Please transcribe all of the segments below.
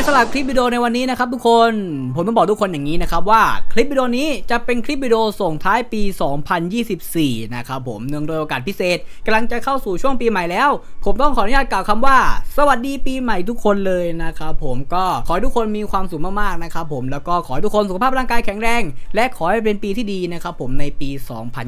และสำหรับคลิปวิดีโอในวันนี้นะครับทุกคน ผมต้องบอกทุกคนอย่างนี้นะครับว่าคลิปวิดีโอนี้จะเป็นคลิปวิดีโอส่งท้ายปี 2024 นะครับผมเนื่องโดยโอกาสพิเศษกำลังจะเข้าสู่ช่วงปีใหม่แล้ว ผมต้องขออนุญาตกล่าวคำว่า สวัสดีปีใหม่ทุกคนเลยนะครับผมก็ขอให้ทุกคนมีความสุขมากๆนะครับผมแล้วก็ขอให้ทุกคนสุขภาพร่างกายแข็งแรง และขอให้เป็นปีที่ดีนะครับผมในปี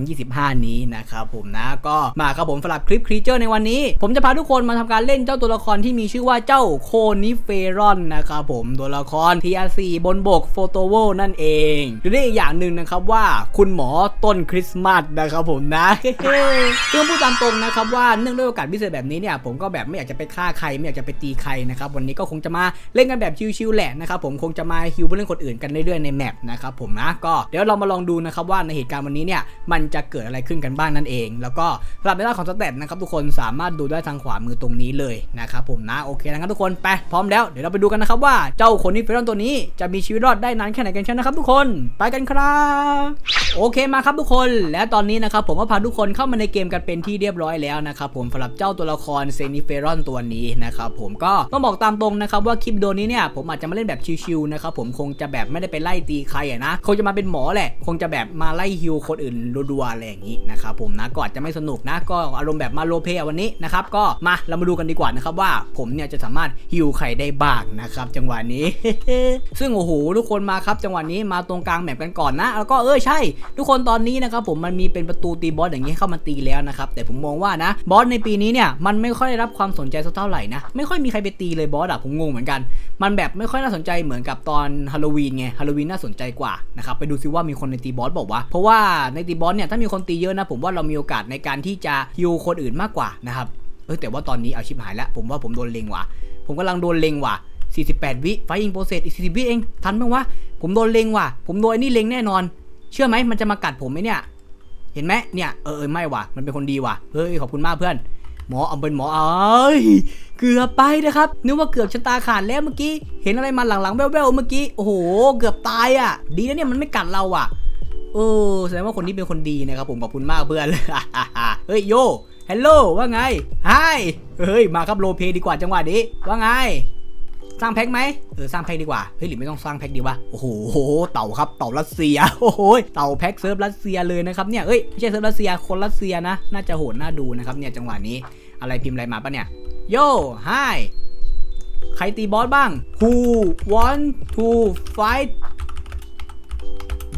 2025 นี้นะครับผมนะก็มาครับผมสำหรับคลิปครีเจอร์ในวันนี้ ผมจะพาทุกคนมาทำการเล่นเจ้าตัวละครที่มีชื่อว่าเจ้าโคนิเฟรอนนะครับผมตัวละคร TRC บนบกโฟโตโวนั่นเองหรือได้อีกอย่างหนึ่งนะครับว่าคุณหมอต้นคริสต์มาสนะครับผมนะเรื่องพูดตามตรงนะครับว่าเนื่องด้วยโอกาสพิเศษแบบนี้เนี่ยผมก็แบบไม่อยากจะไปฆ่าใครไม่อยากจะไปตีใครนะครับวันนี้ก็คงจะมาเล่นกันแบบชิวๆแหละนะครับผมคงจะมาฮิวผู้เล่นคนอื่นกันเรื่อยๆในแมปนะครับผมนะก็เดี๋ยวเรามาลองดูนะครับว่าในเหตุการณ์วันนี้เนี่ยมันจะเกิดอะไรขึ้นกันบ้างนั่นเอง แล้วก็สำหรับในด้าของสเตตนะครับทุกคนสามารถดูได้ทางขวามือตรงนี้เลยนะครับผมนะโอเคนะครับทุกคนไปพร้อมแล้วเดี๋ยวเราไปดูกันนะครับว่าเจ้าคนนี้เฟรอนตัวนี้จะมีชีวิตรอดได้นานแค่ไหนกันเช่นนะครับทุกคน ไปกันครับ โอเคมาครับทุกคนและตอนนี้นะครับผมก็พาทุกคนเข้ามาในเกมกันเป็นที่เรียบร้อยแล้วนะครับผมสำหรับเจ้าตัวละครเซนิเฟรอนตัวนี้นะครับผมก็ต้องบอกตามตรงนะครับว่าคลิปวิดีโอนี้เนี่ยผมอาจจะมาเล่นแบบชิวๆนะครับผมคงจะแบบไม่ได้ไปไล่ตีใครอะนะคงจะมาเป็นหมอแหละ คงจะแบบมาไล่ฮิวคนอื่นรัวๆอะไรอย่างนี้นะครับผมนะก็อาจจะไม่สนุกนะ ก็อารมณ์แบบมาโลเพยวันนี้นะครับก็มาเรามาดูกันดีกว่านะครับว่าผมเนี่ยจะสามารถฮิวใครได้บ้างนะครับจังหวะนี้ ซึ่งโอ้โหทุกคนมาครับจังหวะนี้มาตรงกลางแมปกันก่อนนะ แล้วก็เออใช่ทุกคนตอนนี้นะครับผมมันมีเป็นประตูตีบอสอย่างนี้เข้ามาตีแล้วนะครับแต่ผมมองว่านะบอสในปีนี้เนี่ยมันไม่ค่อยได้รับความสนใจสักเท่าไหร่นะไม่ค่อยมีใครไปตีเลยบอสอะผมงงเหมือนกัน มันแบบไม่ค่อยน่าสนใจเหมือนกับตอนฮาโลวีนไงฮาโลวีนน่าสนใจกว่านะครับไปดูซิว่ามีคนในตีบอสบอกว่าเพราะว่าในตีบอสเนี่ยถ้ามีคนตีเยอะนะผมว่าเรามีโอกาสในการที่จะฮิวคนอื่นมากกว่านะครับเออแต่ว่าตอนนี้เอาชิบหายแล้วผมว่าผมโดนเลงว่ะ ผมกำลังโดนเลงว่ะ 48 วิไฟอิงโปรเซสอีก40วิเอง ทันไหมวะ ผมโดนเลงว่ะ ผมโดนไอ้นี่เลงแน่นอน เชื่อไหมมันจะมากัดผมไหมเนี่ย เห็นไหมเนี่ยเออไม่ว่ะ มันเป็นคนดีว่ะ เฮ้ยขอบคุณมากเพื่อน หมอเอาเป็นหมอเอ้ยเกือบไปนะครับ นึกว่าเกือบชะตาขาดแล้วเมื่อกี้ เห็นอะไรมาหลังๆแว่วๆเมื่อกี้ โอ้โห เกือบตายอะ ดีนะเนี่ยมันไม่กัดเราอะเออแสดงว่าคนนี้เป็นคนดีนะครับผมขอบคุณมากเพื่อนเฮ้ยโยฮัลโหลว่าไงไฮเฮ้ยมาครับโรลเพดีกว่าจังหวะนี้ว่าไง สร้างแพ็คไหมเออสร้างแพ็คดีกว่าเฮ้ยหรือไม่ต้องสร้างแพ็คดีวะโอ้โหเต่าครับเต่ารัสเซียโอ้โหเต่าแพ็คเซิร์ฟรัสเซียเลยนะครับเนี่ยเอ้ยไม่ใช่เซิร์ฟรัสเซียคนรัสเซียนะ น่าจะโหดน่าดูนะครับเนี่ยจังหวะนี้อะไรพิมพ์อะไรมาปะเนี่ยโย่ไฮใครตีบอสบ้าง Who want to fight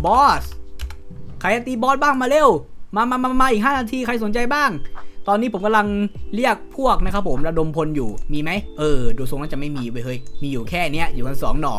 boss ใครจะตีบอสบ้างมาเร็ว มามามามาอีก 5 นาที ใครสนใจบ้าง ตอนนี้ผมกำลังเรียกพวกนะครับผมระดมพลอยู่มีไหมเออ ดูทรงน่าจะไม่มีเว้ยเฮ้ยมีอยู่แค่เนี้ยอยู่กันสองหนอ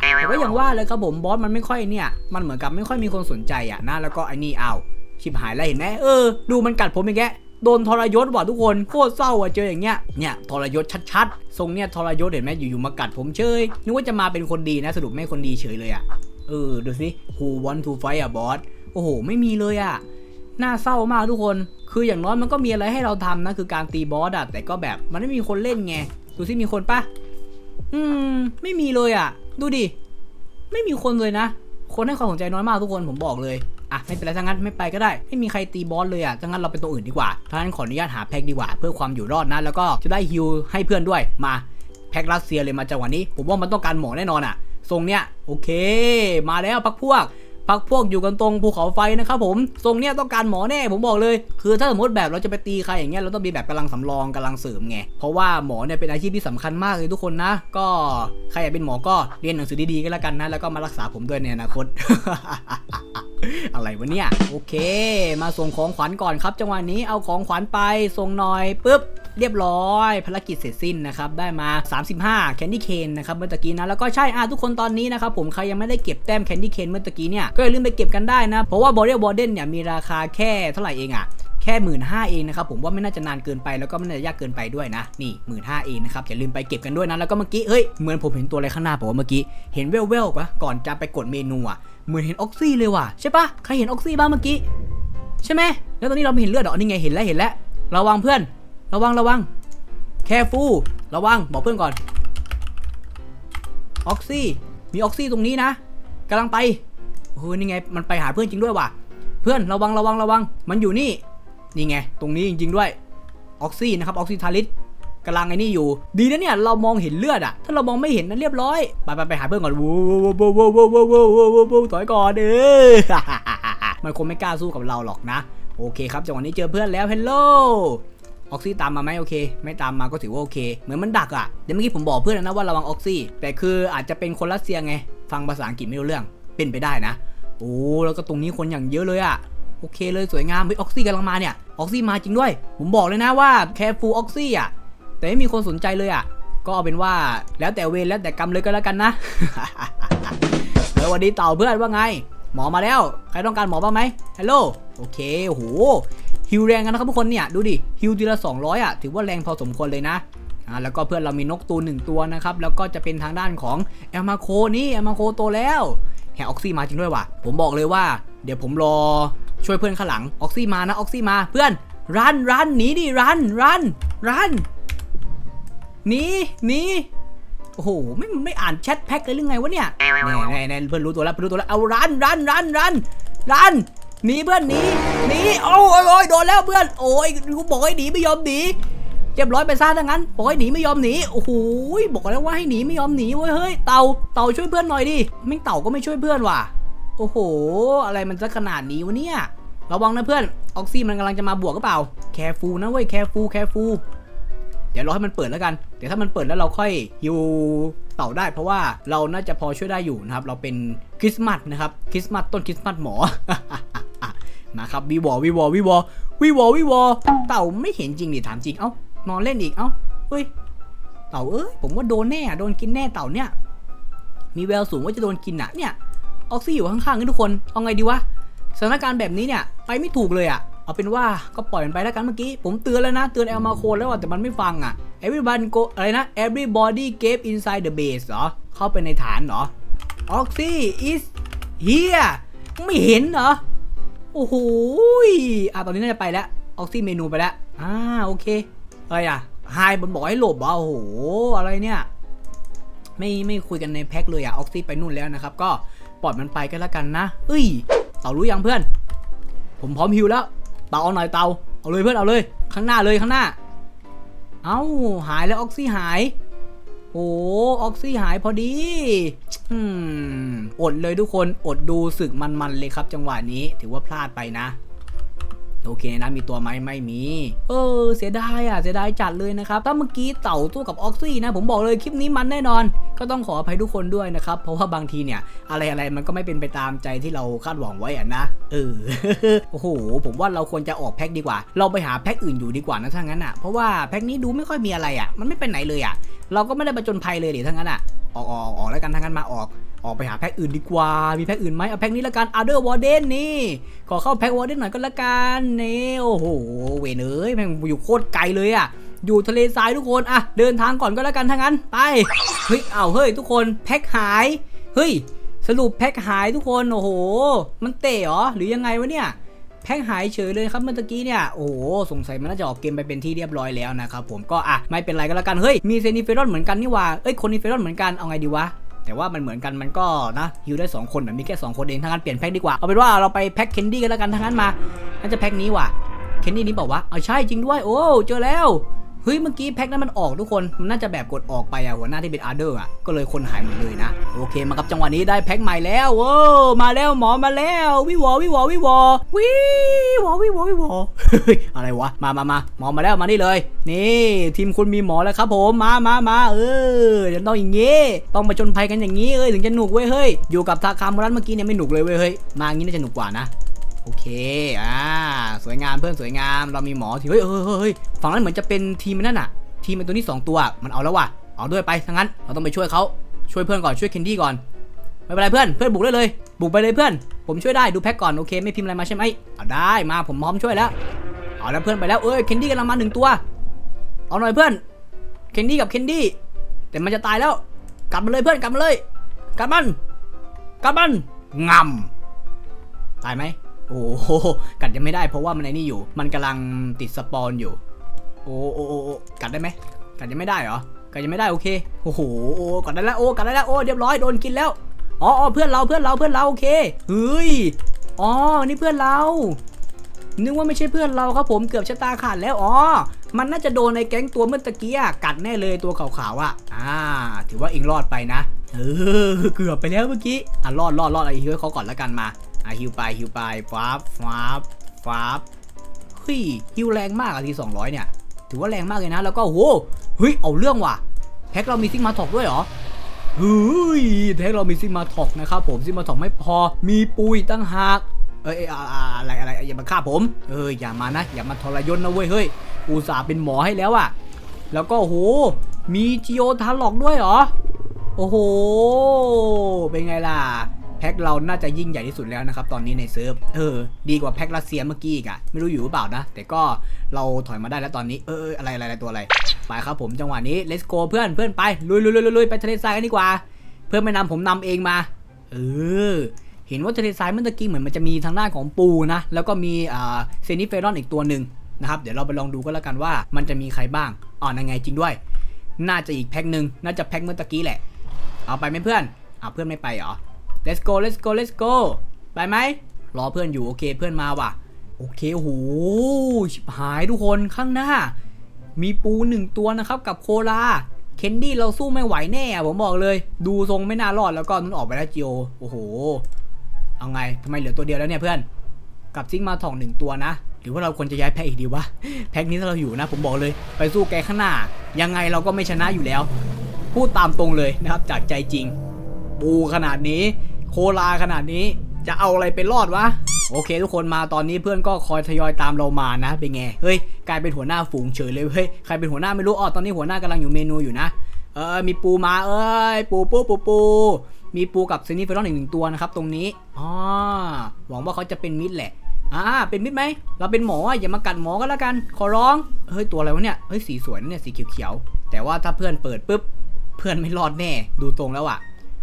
แต่ก็อย่างว่าเลยครับผมบอสมันไม่ค่อยเนี่ยมันเหมือนกับไม่ค่อยมีคนสนใจอะนะแล้วก็ไอ้นี่เอาชิบหายแล้วเห็นไหมเออดูมันกัดผมอย่างเงี้ยโดนทรยศว่ะทุกคนโคตรเศร้าอะเจออย่างเงี้ยเนี่ยทรยศชัดๆทรงเนี่ยทรยศเห็นไหมอยู่ๆมากัดผมเฉยนึกว่าจะมาเป็นคนดีนะสรุปไม่คนดีเฉยเลยอะเออดูสิ Who want to fight อะบอสโอ้โห ไม่มีเลยอะ น่าเศร้ามากทุกคน คืออย่างน้อยมันก็มีอะไรให้เราทำนะ คือการตีบอสอะแต่ก็แบบมันไม่มีคนเล่นไง ดูสิมีคนปะอืม ไม่มีเลยอะดูดิ ไม่มีคนเลยนะ คนให้ความสนใจน้อยมากทุกคนผมบอกเลยอะไม่เป็นไรทั้งนั้นไม่ไปก็ได้ ไม่มีใครตีบอสเลยอะทั้งนั้นเราเป็นตัวอื่นดีกว่าถ้างั้นขออนุญาตหาแพ็คดีกว่า เพื่อความอยู่รอดนะแล้วก็จะได้ฮิลให้เพื่อนด้วยมาแพ็ครัสเซียเลยมาจังหวะนี้ ผมว่ามันต้องการหมอแน่นอนอะทรงเนี้ยโอเค มาแล้วพักพวก พักพวกอยู่กันตรงภูเขาไฟนะครับผมทรงเนี้ยต้องการหมอแน่ผมบอกเลย คือถ้าสมมติแบบเราจะไปตีใครอย่างเงี้ยเราต้องมีแบบกำลังสำรองกำลังเสริมไงเพราะว่าหมอเนี่ยเป็นอาชีพที่สำคัญมากเลยทุกคนนะ ก็ใครอยากเป็นหมอก็เรียนหนังสือดีๆก็แล้วกันนะแล้วก็มารักษาผมด้วยในอนาคตอะไรวะเนี่ย โอเค มาส่งของขวัญก่อนครับ จังหวะนี้เอาของขวัญไปส่งหน่อยปุ๊บ เรียบร้อยภารกิจเสร็จสิ้นนะครับได้มา 35แคนดี้เคนนะครับเมื่อตะกี้นะแล้วก็ใช่อะทุกคนตอนนี้นะครับผมใครยังไม่ได้เก็บแต้มแคนดี้เคนเมื่อตะกี้เนี่ยก็อย่าลืมไปเก็บกันได้นะเพราะว่าบอ r เ r บอเดนเนี่ยมีราคาแค่เท่าไหร่เองอะแค่หมื่นห้าเองนะครับผมว่าไม่น่าจะนานเกินไปแล้วก็ไม่น่าจะยากเกินไปด้วยนะนี่หมื่นห้าเองนะครับอย่าลืมไปเก็บกันด้วยนะแล้วก็เมื่อกี้เฮ้ยเหมือนผมเห็นตัวอะไรข้างหน้าผมว่าเมื่อกี้เห็นเวลเวลปะก่อนจะไปกดเมนูอะเหมือนเห็นออกซี่เลยว่ะใช่ปะใครเห็นออกซี่บ้างเมื่อกี้ ใช่ไหมแล้วตอนนี้เราไม่เห็นเลือดหรอนี่ไงเห็นแล้วเห็นแล้วระวังเพื่อน ระวังระวัง แคฟูระวัง บอกเพื่อนก่อน ออกซี่ มีออกซี่ตรงนี้นะกำลังไปโอ้โหนี่ไง มันไปหาเพื่อนจริงด้วยว่ะ เพื่อนระวังระวังระวัง มันอยู่นี่ นี่ไง ตรงนี้จริง ๆ ด้วย ออกซี่นะครับ ออกซิทาลิสกำลังไอ้นี่อยู่ ดีนะเนี่ย เรามองเห็นเลือดอะถ้าเรามองไม่เห็นนั้นเรียบร้อย ไปไปไปหาเพื่อนก่อนวูวูวูวูวูวูวูวูวูวูถอยก่อนเออมันคงไม่กล้าสู้กับเราหรอกนะ โอเคครับจังหวะนี้เจอเพื่อนแล้ว เฮลโล ออกซี่ตามมาไหมโอเค ไม่ตามมาก็ถือว่าโอเค เหมือนมันดักอะเดี๋ยวเมื่อกี้ผมบอกเพื่อนนะว่าระวังออกซี่แต่คืออาจจะเป็นคนรัสเซียไง ฟังภาษาอังกฤษไม่รู้เรื่องเป็นไปได้นะโอ้แล้วก็ตรงนี้คนอย่างเยอะเลยอะโอเคเลยสวยงามเฮ้ยออกซี่กำลังมาเนี่ยออกซี่มาจริงด้วย ผมบอกเลยนะว่าแคฟูออกซี่อะแต่ไม่มีคนสนใจเลยอะก็เอาเป็นว่าแล้วแต่เวรแล้วแต่กรรมเลยก็แล้วกันนะเออวันนี้เต่าเพื่อนว่าไง หมอมาแล้ว ใครต้องการหมอบ้างไหมฮัลโหลโอเคโอ้โห ฮิวแรงกันนะครับทุกคนเนี่ยดูดิฮิวทีละ 200อะถือว่าแรงพอสมควรเลยนะอ่าแล้วก็เพื่อนเรามีนกตูนหนึ่งตัวนะครับแล้วก็จะเป็นทางด้านของแอลมาโคนี่แอลมาโคโตแล้วแฮออกซี่มาจริงด้วยว่ะผมบอกเลยว่า เดี๋ยวผมรอช่วยเพื่อนข้างหลังออกซี่มานะออกซี่มาเพื่อนรันรันหนีดิรันรันรันหนีหนีโอ้โหไม่ไม่อ่านแชทแพ็กเลยหรือไงวะเนี่ยแน่แน่แน่เพื่อนรู้ตัวแล้วเพื่อนรู้ตัวแล้วเอารันรันรันรันรัน หนีเพื่อนหนีหนีโอ้ยโอ้ยโดนแล้วเพื่อนโอ้ยกูบอกให้หนีไม่ยอมหนีเรียบร้อยไปซะทั้งนั้นบอกให้หนีไม่ยอมหนีโอ้โหบอกแล้วว่าให้หนีไม่ยอมหนีเว้ยเฮ้ยเต่าเต่าช่วยเพื่อนหน่อยดิไม่งเต่าก็ไม่ช่วยเพื่อนว่ะ โอ้โห อะไรมันจะขนาดนี้วะเนี่ยระวังนะเพื่อนออกซี่มันกำลังจะมาบวกก็เปล่าแครฟูนะเว้ยแครฟูแครฟูเดี๋ยวรอให้มันเปิดแล้วกัน เดี๋ยวถ้ามันเปิดแล้วเราค่อยฮิวเต่าได้ เพราะว่าเราน่าจะพอช่วยได้อยู่นะครับ เราเป็นคริสต์มาสนะครับคริสต์มาสต้นคริสต์มาสหมอ มาครับวีวอวีวอวีวอวีวอวีวอเต่าไม่เห็นจริงดิถามจริงเอ้านอนเล่นอีกเอ้าเฮ้ยเต่าเอ้ยผมว่าโดนแน่โดนกินแน่เต่าเนี่ย มีแววสูงว่าจะโดนกินอะเนี่ยออกซี่อยู่ข้างๆกันทุกคนเอาไงดีวะสถานการณ์แบบนี้เนี่ยไปไม่ถูกเลยอะเอาเป็นว่าก็ปล่อยมันไปแล้วกันเมื่อกี้ ผมเตือนแล้วนะ เตือนแอลมาโคนแล้วแต่มันไม่ฟังอะ everybody go อะไรนะ everybody gave inside the base เหรอ เข้าไปในฐานเหรอ Oxy is here ไม่เห็นเหรอ อ้โหอะตอนนี้น่าจะไปแล้ว Oxy เมนูไปแล้วอ่าโอเคอะไรอะไฮบนบอกให้หลบอะโอ้โหอะไรเนี่ยไม่ไม่คุยกันในแพ็คเลยอะออกซี่ไปนู่นแล้วนะครับ ก็ปล่อยมันไปก็แล้วกันนะเอ้ยเต่ารู้ยังเพื่อน ผมพร้อมฮิวแล้วเต่าเอาหน่อยเต่าเอาเลยเพื่อนเอาเลย ข้างหน้าเลยข้างหน้า เอ้าหายแล้วออกซี่หาย โอ้ออกซี่หายพอดีอืมอดเลยทุกคน อดดูศึกมันๆเลยครับ จังหวะนี้ ถือว่าพลาดไปนะโอเคนะมีตัวไหมไม่มี เออ เสียดายอะ เสียดายจัดเลยนะครับ ถ้าเมื่อกี้เต่าตู้กับออกซี่นะ ผมบอกเลยคลิปนี้มันแน่นอน ก็ต้องขออภัยทุกคนด้วยนะครับ เพราะว่าบางทีเนี่ยอะไรอะไรมันก็ไม่เป็นไปตามใจที่เราคาดหวังไว้อะนะ เออ โอ้โห ผมว่าเราควรจะออกแพ็คดีกว่า เราไปหาแพ็คอื่นอยู่ดีกว่านะถ้างั้นอะ เพราะว่าแพ็คนี้ดูไม่ค่อยมีอะไรอะ มันไม่ไปไหนเลยอะ เราก็ไม่ได้ประจนภัยเลยดิถ้างั้นอะ ออกออกออกแล้วกันถ้างั้นมาออกออกไปหาแพ็คอื่นดีกว่า มีแพ็คอื่นไหมเอาแพ็คนี้ละกัน Other Warden นี่ ขอเข้าแพ็ค Warden หน่อยก็ละกัน นี่ โอ้โห เวนเอ้ยแม่งอยู่โคตรไกลเลยอะ อยู่ทะเลทรายทุกคนอะเดินทางก่อนก็แล้วกันถ้างั้นไปเฮ้ยเอาเฮ้ยทุกคนแพ็คหายเฮ้ยสรุปแพ็คหายทุกคนโอ้โห มันเตะเหรอหรือยังไงวะเนี่ยแพ็คหายเฉยเลยครับเมื่อตะกี้เนี่ยโอ้โหสงสัยมันน่าจะออกเกมไปเป็นที่เรียบร้อยแล้วนะครับผมก็อะไม่เป็นไรก็แล้วกันเฮ้ยมีเซนิเฟรอนเหมือนกันนี่ว่าเอ้ยคนนิเฟรอนเหมือนกันเอาไงดีวะแต่ว่ามันเหมือนกันมันก็นะฮิวได้ 2 คนแบบมีแค่ 2 คนเองทั้งนั้นเปลี่ยนแพ็คดีกว่าเอาเป็นว่าเราไปแพ็คเคนดี้กันแล้วกันทั้งนั้นมาน่าจะแพ็คนี้ว่ะเคนดี้นี้บอกว่าเอาใช่จริงด้วย โอ้เจอแล้ว เฮ้ยเมื่อกี้แพ็คนั้นมันออกทุกคน มันน่าจะแบบกดออกไปอะหัวหน้าที่เป็นอาร์เดอร์อะก็เลยคนหายหมดเลยนะ โอเคมากับจังหวะนี้ได้แพ็คใหม่แล้วโว้มาแล้วหมอมาแล้ววิวอวิวอวิวอวิวอวิวอวิวออะไรวะมามามาหมอมาแล้วมานี่เลย นี่ทีมคุณมีหมอแล้วครับผมมามามาเออเดี๋ยวต้องอย่างงี้ต้องมาจนภัยกันอย่างงี้เอ้ยถึงจะหนุกเว้ยเฮ้ยอยู่กับทาคามุรันเมื่อกี้เนี่ยไม่หนุกเลยเว้ยเฮ้ยมาอย่างงี้น่าจะหนุกกว่านะ โอเค อ่า สวยงามเพื่อนสวยงาม เรามีหมอที่เฮ้ยเฮ้ยเฮ้ยฝั่งนั้นเหมือนจะเป็นทีมนั่นน่ะ ทีมเป็นตัวนี้สองตัว มันเอาแล้วว่ะ เอาด้วยไป ทั้งนั้น เราต้องไปช่วยเขาช่วยเพื่อนก่อน ช่วยเคนดี้ก่อน ไม่เป็นไรเพื่อน เพื่อนบุกได้เลย บุกไปเลยเพื่อน ผมช่วยได้ ดูแพ็กก่อน โอเค ไม่พิมพ์อะไรมาใช่ไหมเอาได้ มา ผมพร้อมช่วยแล้ว เอาแล้วเพื่อนไปแล้ว เอ้ย เคนดี้กำลังมาหนึ่งตัว เอาหน่อยเพื่อน เคนดี้กับเคนดี้ แต่มันจะตายแล้ว กลับมาเลยเพื่อน กลับมาเลย กลับมัน กลับมันงำตายไหม โอ้โหกัดยังไม่ได้เพราะว่ามันไอ้นี่อยู่ มันกำลังติดสปอนอยู่ โอ้โอ้โอ้กัดได้ไหมกัดยังไม่ได้เหรอกัดยังไม่ได้โอเคโอ้โหโอ้กัดได้แล้วโอ้กัดได้แล้วโอ้เรียบร้อยโดนกินแล้วอ๋อเพื่อนเราเพื่อนเราเพื่อนเราโอเคเฮ้ยอ๋อนี่เพื่อนเรานึกว่าไม่ใช่เพื่อนเราครับผมเกือบชะตาขาดแล้วอ๋อ มันน่าจะโดนในแก๊งตัวเมื่อตะกี้กัดแน่เลยตัวขาวๆอะ อ่า ถือว่าเองรอดไปนะ เออ เกือบไปแล้วเมื่อกี้ อะรอดรอดรอดไอ้ฮิวให้เขาก่อนแล้วกันมา อะฮิวไปฮิวไปฟ้าบฟ้าบฟ้าบเฮ้ยฮิวแรงมากอะที200เนี่ย ถือว่าแรงมากเลยนะ แล้วก็โหเฮ้ยเอาเรื่องว่ะ แพ็คเรามีซิกมาถอกด้วยเหรอเฮ้ยแพ็คเรามีซิกมาถอกนะครับผมซิกมาถอกไม่พอ มีปุยตั้งหากเอ้ยเอ้ยอ่าอ่าอะไรอะไรอย่ามาฆ่าผมเอ้ยอย่ามานะ อย่ามาทรยศนะเว้ยเฮ้ยอุตส่าห์เป็นหมอให้แล้วอะแล้วก็โหมีจิโอทาลอกด้วยเหรอโอ้โห เป็นไงล่ะ แพ็คเราน่าจะยิ่งใหญ่ที่สุดแล้วนะครับ ตอนนี้ในเซิร์ฟเออ ดีกว่าแพ็ครัสเซียเมื่อกี้อีกอะไม่รู้อยู่หรือเปล่านะ แต่ก็เราถอยมาได้แล้วตอนนี้เออเอออะไรอะไรตัวอะไรไปครับผมจังหวะนี้ let's go เพื่อนเพื่อนไปลุยลุยลุยลุยไปทะเลทรายกันดีกว่า เพื่อนไม่นำผมนำเองมา เออเห็นว่าทะเลทรายเมื่อตะกี้เหมือนมันจะมีทางด้านของปูนะ แล้วก็มีเซนิเฟรอนอีกตัวหนึ่งนะครับเดี๋ยวเราไปลองดูก็แล้วกันว่ามันจะมีใครบ้างอ๋อนั่นไงจริงด้วย น่าจะอีกแพ็คหนึ่งน่าจะแพ็คเมื่อตะกี้แหละ เอาไปไหมเพื่อนอ่าเพื่อนไม่ไปเหรอ let's go let's go let's go ไปไหมรอเพื่อนอยู่โอเคเพื่อนมาว่ะ โอเคโหชิบหายทุกคนข้างหน้า มีปูหนึ่งตัวนะครับกับโคลาเคนดี้เราสู้ไม่ไหวแน่อะผมบอกเลย ดูทรงไม่น่ารอดแล้วก็นุ่นออกไปแล้วจิโอโอ้โห เอาไงทำไมเหลือตัวเดียวแล้วเนี่ยเพื่อนกับซิงมาทองหนึ่งตัวนะหรือว่าเราควรจะย้ายแพ็คอีกดีวะแพ็คนี้ถ้าเราอยู่นะ ผมบอกเลย ไปสู้แกข้างหน้า ยังไงเราก็ไม่ชนะอยู่แล้ว พูดตามตรงเลยนะครับจากใจจริง ปูขนาดนี้ โคลาขนาดนี้จะเอาอะไรไปรอดวะ โอเค ทุกคนมาตอนนี้เพื่อนก็คอยทยอยตามเรามานะ เป็นไง เฮ้ย กลายเป็นหัวหน้าฝูงเฉยเลยเฮ้ย ใครเป็นหัวหน้าไม่รู้อ๋อตอนนี้หัวหน้ากำลังอยู่เมนูอยู่นะ เออมีปูมาเอ้ย ปูปูปูปู มีปูกับเซนิเฟรอนอีกหนึ่งตัวนะครับตรงนี้อ๋อหวังว่าเขาจะเป็นมิตรแหละอ่าเป็นมิตรไหม เราเป็นหมออย่ามากัดหมอก็แล้วกัน ขอร้อง เฮ้ยตัวอะไรวะเนี่ย เฮ้ยสีสวยเนี่ยสีเขียวๆ แต่ว่าถ้าเพื่อนเปิดปุ๊บ เพื่อนไม่รอดแน่ ดูตรงแล้วอะ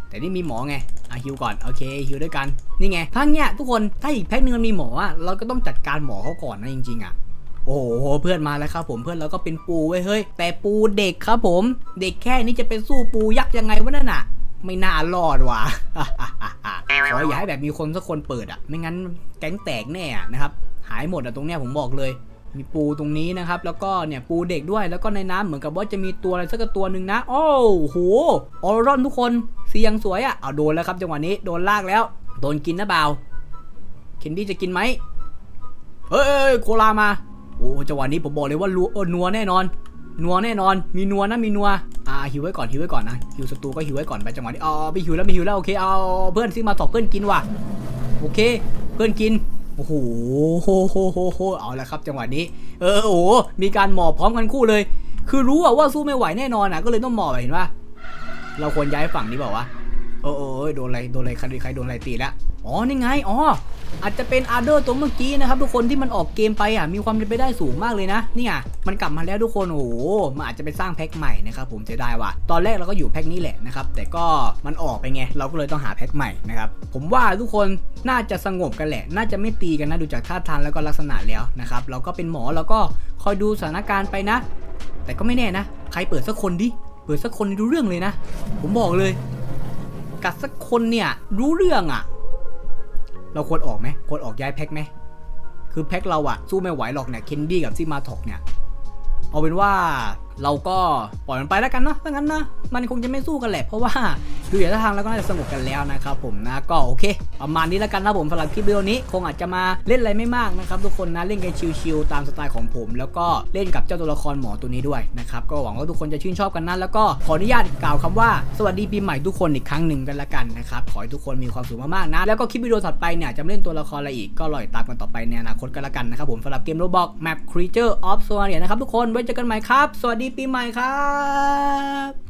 แต่นี่มีหมอไง อะฮิวก่อนโอเคฮิวด้วยกันนี่ไงทั้งเนี้ยทุกคนถ้าอีกแพ็คนึงมันมีหมออะเราก็ต้องจัดการหมอเขาก่อนนะจริงๆอะโอ้โหเพื่อนมาแล้วครับผมเพื่อนเราก็เป็นปูไว้ยเฮ้ยแต่ปูเด็กครับผม เด็กแค่นี้จะไปสู้ปูยักษ์ยังไงวะนั่นน่ะ ไม่น่ารอดว่ะขออย่าให้แบบมีคนสักคนเปิดอะไม่งั้นแก๊งแตกแน่อะนะครับ หายหมดอะตรงเนี้ยผมบอกเลย มีปูตรงนี้นะครับ แล้วก็เนี่ยปูเด็กด้วย แล้วก็ในน้ำเหมือนกับว่าจะมีตัวอะไรสักตัวหนึ่งนะ โอ้โหออรอนทุกคนเสียงสวยอะ่ะเอาโดนแล้วครับจังหวะนี้โดนลากแล้ว โดนกินนะเบาเคนดี้จะกินไหมเฮ้ยโคลามา โอ้จังหวะนี้ผมบอกเลยว่ารัวเออนัวแน่นอน นัวแน่นอน มีนัวนะมีนัวอ่าหิวไว้ก่อนหิวไว้ก่อนนะหิวศัตรูก็หิวไว้ก่อนไปจังหวะนี้อ๋อไปหิวแล้วไม่หิวแล้วโอเคเอาเพื่อนซิมาตอบเพื่อนกินว่ะโอเค เพื่อนกิน โอ้โหโหโหโหโหเอาละครับ จังหวะนี้ เออโอ้โหมีการหมอบพร้อมกันคู่เลย คือรู้ว่าสู้ไม่ไหวแน่นอนอะก็เลยต้องหมอบเห็นปะเราควรย้ายฝั่งนี้เปล่าวะ เออเออโดนอะไรโดนอะไรใครใครโดนอะไรตีแล้วอ๋อนี่ไงอ๋ออาจจะเป็นอาร์เดอร์ตัวเมื่อกี้นะครับทุกคนที่มันออกเกมไปอะมีความเป็นไปได้สูงมากเลยนะนี่ยมันกลับมาแล้วทุกคนโอ้โหมันอาจจะไปสร้างแพ็คใหม่นะครับผมเสียดายว่ะตอนแรกเราก็อยู่แพ็คนี้แหละนะครับแต่ก็มันออกไปไงเราก็เลยต้องหาแพ็คใหม่นะครับผมว่าทุกคนน่าจะสงบกันแหละ น่าจะไม่ตีกันนะดูจากท่าทางแล้วก็ลักษณะแล้วนะครับเราก็เป็นหมอเราก็คอยดูสถานการณ์ไปนะ แต่ก็ไม่แน่นะ ใครเปิดสักคนดิเปิดสักคนนี่รู้เรื่องเลยนะ ผมบอกเลย กัดสักคนเนี่ยรู้เรื่องอะ่ะ เราควรออกไหมควรออกย้ายแพ็กไหมคือแพ็กเราอะสู้ไม่ไหวหรอกเนี่ยเคนดี้กับซิมาท็อกเนี่ย เอาเป็นว่า เราก็ปล่อยมันไปแล้วกันเนอะถ้างั้นนะ มันคงจะไม่สู้กันแหละ เพราะว่าดูอย่างท่าทางแล้วก็น่าจะสงบกันแล้วนะครับผมนะ ก็โอเค ประมาณนี้แล้วกันนะผมสำหรับคลิปวิดีโอนี้ คงอาจจะมาเล่นอะไรไม่มากนะครับทุกคนนะ เล่นกันชิลๆตามสไตล์ของผม แล้วก็เล่นกับเจ้าตัวละครหมอตัวนี้ด้วยนะครับ ก็หวังว่าทุกคนจะชื่นชอบกันนะ แล้วก็ขออนุญาตกล่าวคำว่า สวัสดีปีใหม่ทุกคนอีกครั้งหนึ่งกันละกันนะครับ ขอให้ทุกคนมีความสุขมากๆนะ แล้วก็คลิปวิดีโอถัดไปเนี่ยจะมาเล่นตัวละครอะไรอีก ก็รอติดตามกันต่อไปในอนาคตกันละกันนะครับผมสำหรับเกมโรบอก Map Creature of s o n a นะครับทุกคนไว้เจอกันใหม่ครับสวัสดีปีใหม่ครับ